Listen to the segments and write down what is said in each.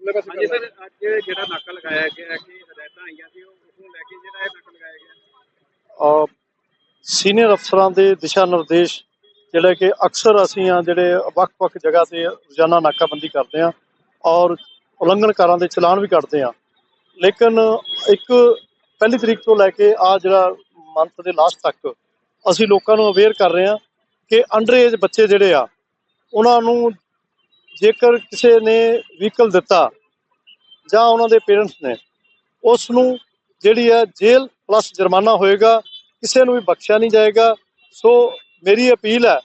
ਉਰਲੇ ਪਾਸੇ ਹਾਂਜੀ ਕਰਨਾ। ਸਰ ਅੱਜ ਜਿਹੜਾ ਨਾਕਾ ਲਗਾਇਆ ਗਿਆ ਹੈ ਕਿ ਹਦਾਇਤਾਂ ਆਈਆਂ ਸੀ ਉਹ ਉਸ ਨੂੰ ਲੈ ਕੇ ਜਿਹੜਾ ਇਹ ਨਾਕਾ ਲਗਾਇਆ ਗਿਆ ਅ, ਸੀਨੀਅਰ ਅਫਸਰਾਂ ਦੇ ਦਿਸ਼ਾ ਨਿਰਦੇਸ਼ ਜਿਹੜੇ ਕਿ ਅਕਸਰ ਅਸੀਂ ਆ ਜਿਹੜੇ ਵੱਖ-ਵੱਖ ਜਗ੍ਹਾ ਤੇ ਰੋਜ਼ਾਨਾ ਨਾਕਾਬੰਦੀ ਕਰਦੇ ਆ ਔਰ ਉਲੰਘਣਕਾਰਾਂ ਦੇ ਚਲਾਨ ਵੀ ਕੱਟਦੇ ਆ ਲੇਕਿਨ ਇੱਕ ਪਹਿਲੀ ਤਰੀਕ ਤੋਂ ਲੈ ਕੇ ਆ ਜਿਹੜਾ ਮੰਥ ਦੇ ਲਾਸਟ ਤੱਕ ਅਸੀਂ ਲੋਕਾਂ ਨੂੰ ਅਵੇਅਰ ਕਰ ਰਹੇ ਆ ਕਿ ਅੰਡਰ ਏਜ ਬੱਚੇ ਜਿਹੜੇ ਆ ਉਹਨਾਂ ਨੂੰ ਜੇਕਰ ਕਿਸੇ ਨੇ ਵਹੀਕਲ ਦਿੱਤਾ ਜਾਂ ਉਹਨਾਂ ਦੇ ਪੇਰੈਂਟਸ ਨੇ, ਉਸ ਨੂੰ ਜਿਹੜੀ ਹੈ ਜੇਲ੍ਹ ਪਲੱਸ ਜੁਰਮਾਨਾ ਹੋਏਗਾ, ਕਿਸੇ ਨੂੰ ਵੀ ਬਖਸ਼ਿਆ ਨਹੀਂ ਜਾਏਗਾ। ਸੋ ਮੇਰੀ ਅਪੀਲ ਹੈ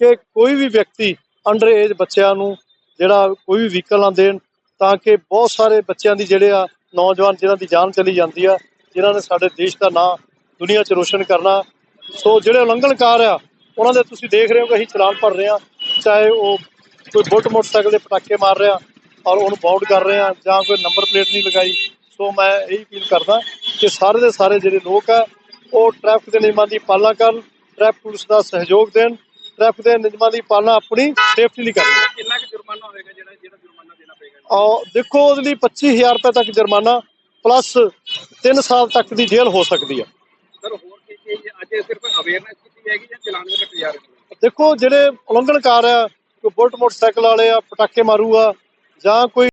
ਕਿ ਕੋਈ ਵੀ ਵਿਅਕਤੀ ਅੰਡਰ ਏਜ ਬੱਚਿਆਂ ਨੂੰ ਜਿਹੜਾ ਕੋਈ ਵੀ ਵਹੀਕਲ ਨਾ ਦੇਣ, ਤਾਂ ਕਿ ਬਹੁਤ ਸਾਰੇ ਬੱਚਿਆਂ ਦੀ ਜਿਹੜੇ ਆ, ਨੌਜਵਾਨ ਜਿਨ੍ਹਾਂ ਦੀ ਜਾਨ ਚਲੀ ਜਾਂਦੀ ਆ, ਜਿਨ੍ਹਾਂ ਨੇ ਸਾਡੇ ਦੇਸ਼ ਦਾ ਨਾਂ ਦੁਨੀਆ 'ਚ ਰੋਸ਼ਨ ਕਰਨਾ। ਸੋ ਜਿਹੜੇ ਉਲੰਘਣਕਾਰ ਆ, ਉਹਨਾਂ ਦੇ ਤੁਸੀਂ ਦੇਖ ਰਹੇ ਹੋ ਕਿ ਅਸੀਂ ਚਲਾਨ ਭਰ ਰਹੇ ਆ ਚਾਹੇ ਉਹ ਕੋਈ ਬੁੱਟ ਮੋਟਰਸਾਈਕਲ ਦੇ ਪਟਾਕੇ ਮਾਰ ਰਿਹਾ ਔਰ ਉਹਨੂੰ ਬਾਉਂਡ ਕਰ ਰਹੇ ਆ ਜਾਂ ਕੋਈ ਨੰਬਰ ਪਲੇਟ ਨਹੀਂ ਲਗਾਈ ਸੋ ਮੈਂ ਇਹੀ ਅਪੀਲ ਕਰਦਾ ਕਿ ਸਾਰੇ ਦੇ ਸਾਰੇ ਜਿਹੜੇ ਲੋਕ ਆ ਉਹ ਟ੍ਰੈਫਿਕ ਦੇ ਨਿਯਮਾਂ ਦੀ ਪਾਲਣਾ ਕਰਨ ਟ੍ਰੈਫਿਕ ਪੁਲਿਸ ਦਾ ਸਹਿਯੋਗ ਦੇਣ ਟ੍ਰੈਫਿਕ ਦੇ ਨਿਯਮਾਂ ਦੀ ਪਾਲਣਾ ਆਪਣੀ ਸੇਫਟੀ ਲਈ ਕਰਨ। ਕਿੰਨਾ ਕੁ ਜੁਰਮਾਨਾ ਹੋਏਗਾ ਜਿਹੜਾ ਜਿਹੜਾ ਜੁਰਮਾਨਾ ਦੇਣਾ ਪਏਗਾ ਔਰ ਦੇਖੋ ਉਹਦੇ ਲਈ 25000 ਰੁਪਏ ਤੱਕ ਜੁਰਮਾਨਾ ਪਲੱਸ 3 ਸਾਲ ਤੱਕ ਦੀ ਜੇਲ੍ਹ ਹੋ ਸਕਦੀ ਹੈ ਸਰ ਹੋਰ ਕੀ ਕੀ ਅੱਜ ਸਿਰਫ ਅਵੇਅਰਨੈਸ ਕੀਤੀ ਜਾਏਗੀ ਜਾਂ ਚਲਾਨ ਵੀ ਕੱਟੇ ਜਾ ਰਹੇ ਦੇਖੋ ਜਿਹੜੇ ਉਲੰਘਣਕਾਰ ਆ ਬੁਲਟ ਮੋਟਰਸਾਈਕਲ ਵਾਲੇ ਆ ਪਟਾਕੇ ਮਾਰੂਗਾ ਜਾਂ ਕੋਈ